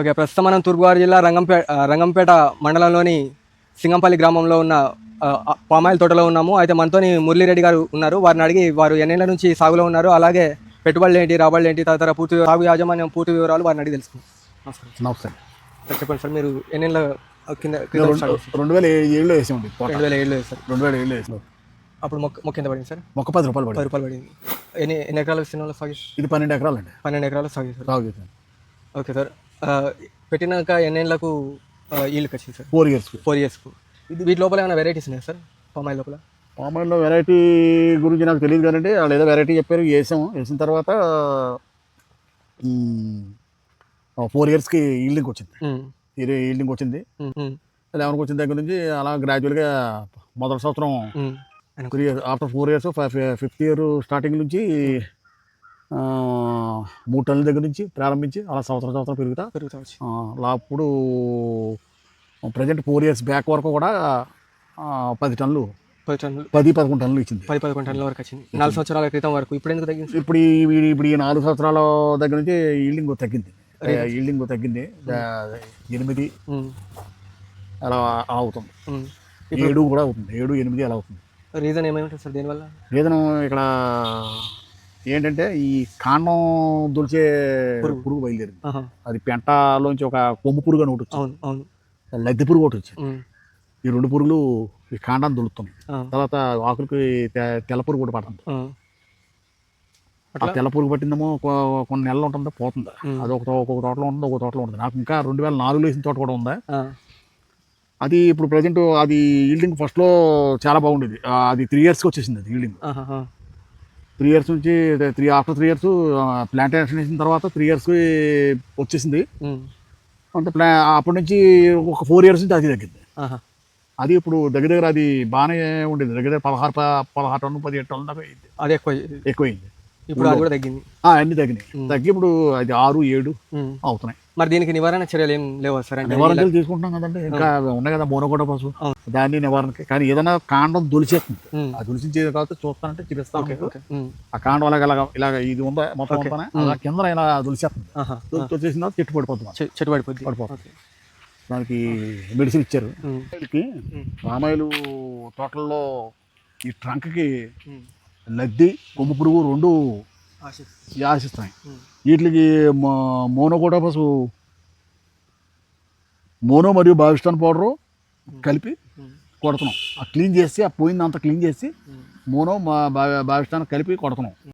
Okay ప్రస్తుతం మనం తూర్పుగోదావరి జిల్లా రంగంపేట రంగంపేట మండలంలోని సింగంపల్లి గ్రామంలో ఉన్న పామాయిల్ తోటలో ఉన్నాము. అయితే మనతోని మురళీరెడ్డి గారు ఉన్నారు. వారిని అడిగి వారు ఎన్నేళ్ళ నుంచి సాగులో ఉన్నారు. అలాగే పెట్టుబడులు ఏంటి రాబడులు ఏంటి తదితర పూర్తి సాగు యాజమాన్యం పూర్తి వివరాలు వారిని అడిగి తెలుసుకుందాం. నమస్కారం సార్. చెప్పండి సార్ మీరు ఎన్నేళ్ళ కింద? రెండు వేల ఏడులో వేసామండి రెండు వేల ఏళ్ళు సార్ రెండు వేల ఏడులో వేసాం. అప్పుడు మొక్క మొక్క ఎంత పడింది సార్? మొక్క పది రూపాయలు పది రూపాయలు పడింది. ఎన్ని ఎన్ని ఎకరాల విస్తీర్ణంలో సాగు? ఇది పన్నెండు ఎకరాలు అండి పన్నెండు ఎకరాలు సాగు సాగు ఓకే సార్. పెట్టినాక ఎన్నేళ్ళకు ఈళ్ళకి వచ్చింది సార్ ఫోర్ ఇయర్స్ ఫోర్ ఇయర్స్కు ఇది వీటి లోపల ఏమైనా వెరైటీస్ ఉన్నాయి సార్? పామాయిల్ లోపల? పామాయిల్లో వెరైటీ గురించి నాకు తెలియదు కానీ వాళ్ళు ఏదో వెరైటీ చెప్పారు వేసాము. వేసిన తర్వాత ఫోర్ ఇయర్స్కి ఈల్డింగ్ వచ్చింది. ఈల్డింగ్ వచ్చింది. లెవెన్కి వచ్చిన దగ్గర నుంచి అలా గ్రాడ్యువల్గా మొదటి సంవత్సరం after four years fifth year starting నుంచి మూడు టన్నుల దగ్గర నుంచి ప్రారంభించి అలా సంవత్సరం సంవత్సరం పెరుగుతా. పెరుగుతా వచ్చి. ఆ, లా అప్పుడు ప్రజెంట్ ఫోర్ ఇయర్స్ బ్యాక్ వరకు కూడా పది టన్నులు పది టన్నులు. పది పదకొండు టన్నులు ఇచ్చింది. పది పదకొండు టన్నుల వరకు వచ్చింది. నాలుగు సంవత్సరాల క్రితం వరకు. ఇప్పుడు ఎందుకు తగ్గింది? ఇప్పుడు ఇప్పుడు ఈ నాలుగు సంవత్సరాల దగ్గర నుంచి ఈల్డింగ్ తగ్గింది. ఈల్డింగ్ తగ్గింది. ఎనిమిది అలా అలా అవుతుంది. ఏడు కూడా అవుతుంది. ఏడు ఎనిమిది అలా అవుతుంది. రీజన్ ఏమై ఉంటుంది సార్ దీనివల్ల? రీజన్ ఇక్కడ ఏంటంటే ఈ కాండం దులిచే పురుగు. బయలుదేరింది. అది పెంటలోంచి ఒక కొమ్ము పురుగు అని ఒకటి వచ్చింది. లద్దె పురుగు ఒకటి వచ్చింది. ఈ రెండు పురుగులు ఈ కాండాన్ని దులుతున్నాయి తర్వాత ఆకులకి తెల్ల పురుగు కూడా పడుతుంది. ఆ. తెల్ల పురుగు పట్టిందేమో కొన్ని నెలలు ఉంటుంది? పోతుంది. అది ఒక ఒక్కొక్క తోటలో ఉంటుంది ఒక తోటలో ఉంటుంది నాకు ఇంకా రెండు వేల నాలుగులో వేసిన తోట కూడా ఉంది? అది ఇప్పుడు ప్రజెంట్ అది ఈల్డింగ్ ఫస్ట్లో చాలా బాగుండేది. అది త్రీ ఇయర్స్కి వచ్చేసింది అది ఈల్డింగ్. త్రీ ఇయర్స్ నుంచి three after three years plantation వేసిన తర్వాత త్రీ ఇయర్స్కి వచ్చేసింది. అంటే ప్లా అప్పటి నుంచి ఒక ఫోర్ ఇయర్స్ నుంచి అది తగ్గింది. అది ఇప్పుడు దగ్గర దగ్గర అది బాగానే ఉండేది. దగ్గర దగ్గర పదహారు పదహారు టన్ను పదిహేడు టన్నుల దాకా అయింది. అది ఎక్కువ ఎక్కువైంది ఇప్పుడు అది కూడా తగ్గింది. అన్ని తగ్గినాయి. తగ్గి ఇప్పుడు అది ఆరు ఏడు. అవుతున్నాయి. మరి దీనికి నివారణ చర్యలు ఏం లేవా సార్? అంటే నివారణలు తీసుకుంటున్నాం కదండి. ఇంకా ఉన్నాయి కదా మోనోకోట పశువు. దాన్ని నివారణకి. కానీ ఏదైనా కాండం దొలిచేస్తుంది. ఆ దొలిచించేది కాబట్టి చూస్తానంటే ఉమ్, ఆ కాండం అలాగ ఇలాగ ఇలాగ ఇది ఉందా? మొత్తం అలా కింద ఇలా దొలిచేస్తుంది. ఆహా, దొలిచి వచ్చేసిన తర్వాత చెట్టు పడిపోతుంది చెట్టు పడిపోద్ది. పడిపోతుంది. ఓకే. దానికి మెడిసిన్ ఇచ్చారు. పామాయిలు తోటల్లో ఈ ట్రంక్కి. లద్ది కొమ్ము పురుగు రెండు ఉమ్, వీటికి మోనోకోటోపస్ మోనో మరియు బావిస్టాన్ పౌడరు కలిపి కొడుతున్నాం. ఆ క్లీన్ చేసి ఆ పోయిందంతా క్లీన్ చేసి. మోనో బావిస్టాన్ కలిపి కొడుతున్నాం.